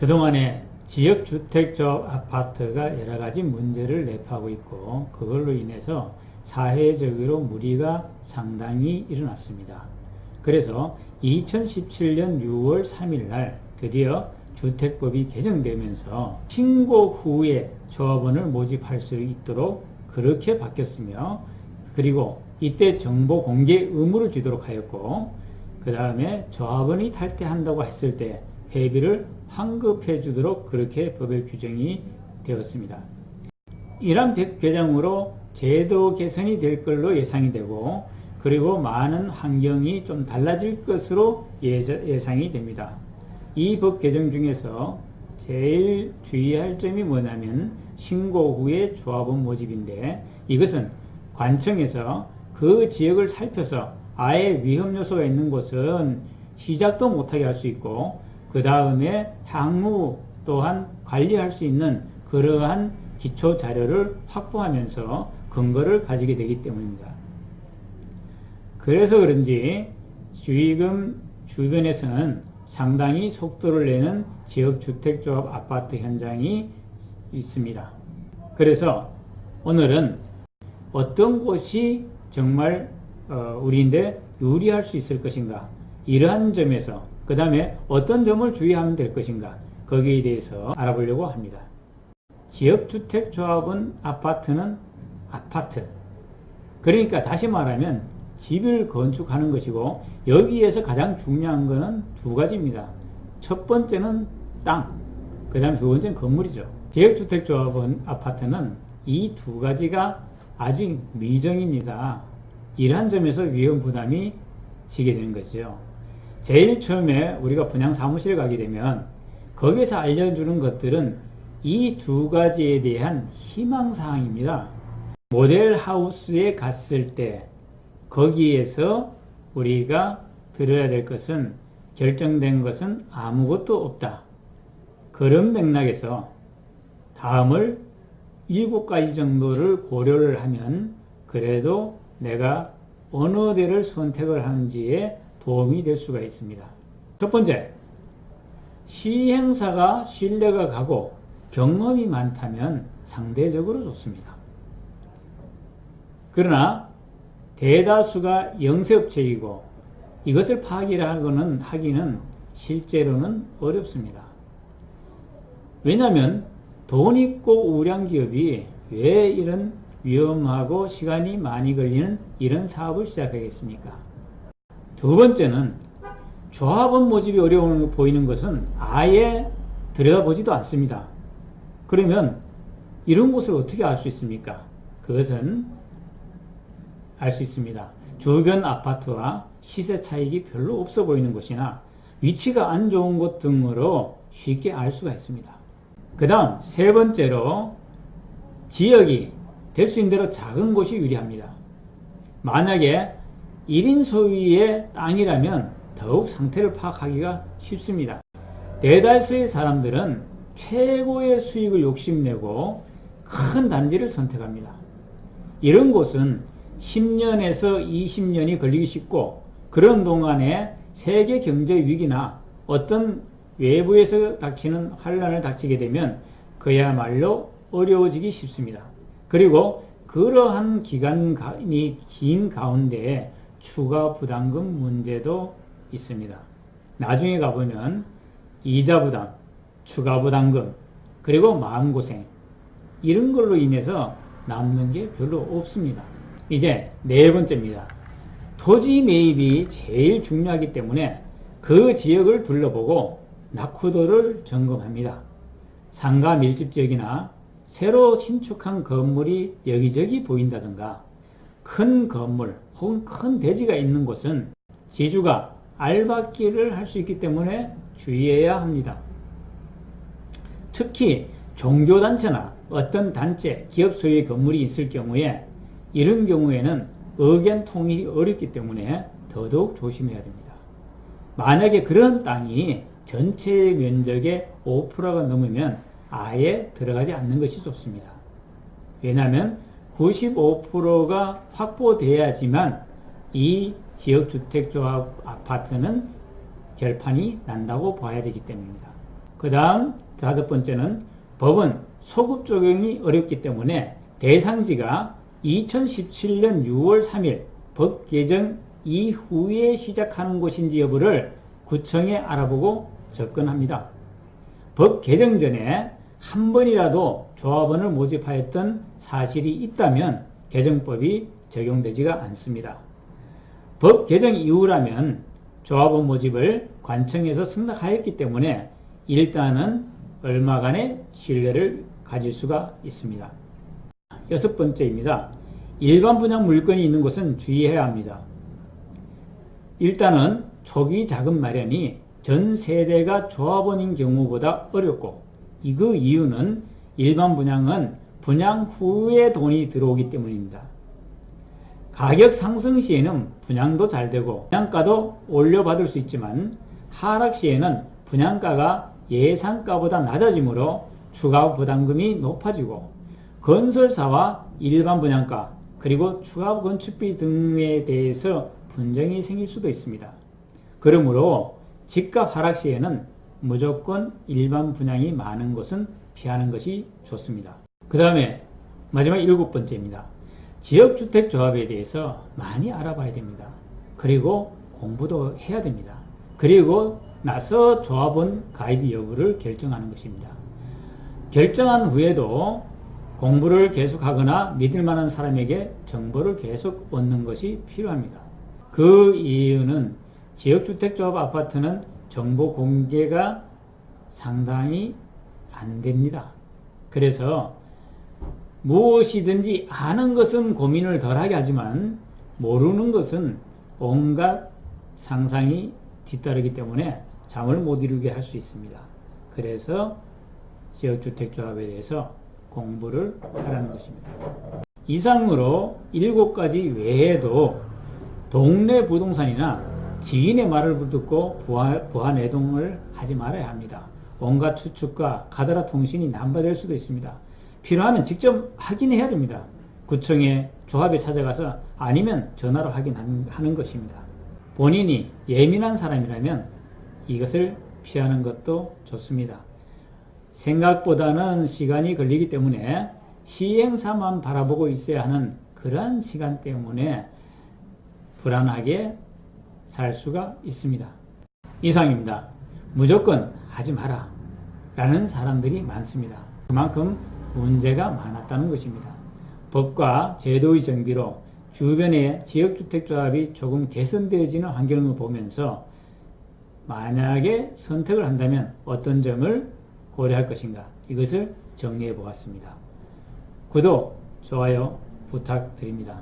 그동안에 지역주택조합 아파트가 여러 가지 문제를 내포하고 있고 그걸로 인해서 사회적으로 무리가 상당히 일어났습니다. 그래서 2017년 6월 3일 날 드디어 주택법이 개정되면서 신고 후에 조합원을 모집할 수 있도록 그렇게 바뀌었으며 그리고 이때 정보 공개 의무를 주도록 하였고 그 다음에 조합원이 탈퇴한다고 했을 때 회비를 환급해 주도록 그렇게 법의 규정이 되었습니다. 법 개정으로 제도 개선이 될 걸로 예상이 되고 그리고 많은 환경이 좀 달라질 것으로 예상이 됩니다. 이 법 개정 중에서 제일 주의할 점이 뭐냐면 신고 후에 조합원 모집인데 이것은 관청에서 그 지역을 살펴서 아예 위험 요소가 있는 곳은 시작도 못하게 할 수 있고 그 다음에 향후 또한 관리할 수 있는 그러한 기초 자료를 확보하면서 근거를 가지게 되기 때문입니다. 그래서 그런지 주의금 주변에서는 상당히 속도를 내는 지역주택조합 아파트 현장이 있습니다. 그래서 오늘은 어떤 곳이 정말 어, 우리인데 유리할 수 있을 것인가 이러한 점에서 그 다음에 어떤 점을 주의하면 될 것인가 거기에 대해서 알아보려고 합니다. 지역주택조합은 아파트는 아파트 그러니까 다시 말하면 집을 건축하는 것이고 여기에서 가장 중요한 것은 두 가지입니다. 첫 번째는 땅, 그 다음에 두 번째는 건물이죠. 지역주택조합은 아파트는 이 두 가지가 아직 미정입니다. 이러한 점에서 위험 부담이 지게 되는 거죠. 제일 처음에 우리가 분양 사무실에 가게 되면 거기서 알려주는 것들은 이 두 가지에 대한 희망사항입니다. 모델 하우스에 갔을 때 거기에서 우리가 들어야 될 것은 결정된 것은 아무것도 없다. 그런 맥락에서 다음을 일곱 가지 정도를 고려를 하면 그래도 내가 어느 데를 선택을 하는지에 도움이 될 수가 있습니다. 첫 번째, 시행사가 신뢰가 가고 경험이 많다면 상대적으로 좋습니다. 그러나 대다수가 영세업체이고 이것을 파악이라고는 하기는 실제로는 어렵습니다. 왜냐하면 돈 있고 우량 기업이 왜 이런 위험하고 시간이 많이 걸리는 이런 사업을 시작하겠습니까? 두 번째는 조합원 모집이 어려워 보이는 것은 아예 들여다보지도 않습니다. 그러면 이런 곳을 어떻게 알 수 있습니까? 그것은 알 수 있습니다. 주변 아파트와 시세 차익이 별로 없어 보이는 곳이나 위치가 안 좋은 곳 등으로 쉽게 알 수가 있습니다. 그 다음 세 번째로 지역이 될 수 있는 대로 작은 곳이 유리합니다. 만약에 1인 소유의 땅이라면 더욱 상태를 파악하기가 쉽습니다. 대다수의 사람들은 최고의 수익을 욕심내고 큰 단지를 선택합니다. 이런 곳은 10년에서 20년이 걸리기 쉽고 그런 동안에 세계 경제 위기나 어떤 외부에서 닥치는 환란을 닥치게 되면 그야말로 어려워지기 쉽습니다. 그리고 그러한 기간이 긴 가운데 추가 부담금 문제도 있습니다. 나중에 가보면 이자 부담, 추가 부담금, 그리고 마음고생 이런 걸로 인해서 남는 게 별로 없습니다. 이제 네 번째입니다. 토지 매입이 제일 중요하기 때문에 그 지역을 둘러보고 낙후도를 점검합니다. 상가 밀집 지역이나 새로 신축한 건물이 여기저기 보인다든가 큰 건물 혹은 큰 대지가 있는 곳은 지주가 알박기를 할 수 있기 때문에 주의해야 합니다. 특히 종교단체나 어떤 단체, 기업 소유의 건물이 있을 경우에 이런 경우에는 의견 통일이 어렵기 때문에 더더욱 조심해야 됩니다. 만약에 그런 땅이 전체 면적의 5%가 넘으면 아예 들어가지 않는 것이 좋습니다. 왜냐하면 95%가 확보돼야지만 이 지역주택조합 아파트는 결판이 난다고 봐야 되기 때문입니다. 그 다음 다섯 번째는 법은 소급 적용이 어렵기 때문에 대상지가 2017년 6월 3일 법 개정 이후에 시작하는 곳인지 여부를 구청에 알아보고 접근합니다. 법 개정 전에 한 번이라도 조합원을 모집하였던 사실이 있다면 개정법이 적용되지가 않습니다. 법 개정 이후라면 조합원 모집을 관청에서 승낙하였기 때문에 일단은 얼마간의 신뢰를 가질 수가 있습니다. 여섯 번째입니다. 일반 분양 물건이 있는 곳은 주의해야 합니다. 일단은 초기 자금 마련이 전 세대가 조합원인 경우보다 어렵고 이그 이유는 일반 분양은 분양 후에 돈이 들어오기 때문입니다. 가격 상승 시에는 분양도 잘 되고 분양가도 올려받을 수 있지만 하락 시에는 분양가가 예상가보다 낮아지므로 추가 부담금이 높아지고 건설사와 일반 분양가 그리고 추가 건축비 등에 대해서 분쟁이 생길 수도 있습니다. 그러므로 집값 하락 시에는 무조건 일반 분양이 많은 곳은 피하는 것이 좋습니다. 그 다음에 마지막 일곱 번째입니다. 지역주택조합에 대해서 많이 알아봐야 됩니다. 그리고 공부도 해야 됩니다. 그리고 나서 조합원 가입 여부를 결정하는 것입니다. 결정한 후에도 공부를 계속하거나 믿을 만한 사람에게 정보를 계속 얻는 것이 필요합니다. 그 이유는 지역주택조합 아파트는 정보 공개가 상당히 안 됩니다. 그래서 무엇이든지 아는 것은 고민을 덜하게 하지만 모르는 것은 온갖 상상이 뒤따르기 때문에 잠을 못 이루게 할 수 있습니다. 그래서 지역주택조합에 대해서 공부를 하라는 것입니다. 이상으로 일곱 가지 외에도 동네 부동산이나 지인의 말을 듣고 부하, 부하 내동을 하지 말아야 합니다. 온갖 추측과 가다라 통신이 남발될 수도 있습니다. 필요하면 직접 확인해야 됩니다. 구청에 조합에 찾아가서 아니면 전화로 확인하는 것입니다. 본인이 예민한 사람이라면 이것을 피하는 것도 좋습니다. 생각보다는 시간이 걸리기 때문에 시행사만 바라보고 있어야 하는 그러한 시간 때문에 불안하게 살 수가 있습니다. 이상입니다. 무조건 하지 마라. 라는 사람들이 많습니다. 그만큼 문제가 많았다는 것입니다. 법과 제도의 정비로 주변의 지역주택조합이 조금 개선되어지는 환경을 보면서 만약에 선택을 한다면 어떤 점을 고려할 것인가 이것을 정리해 보았습니다. 구독, 좋아요 부탁드립니다.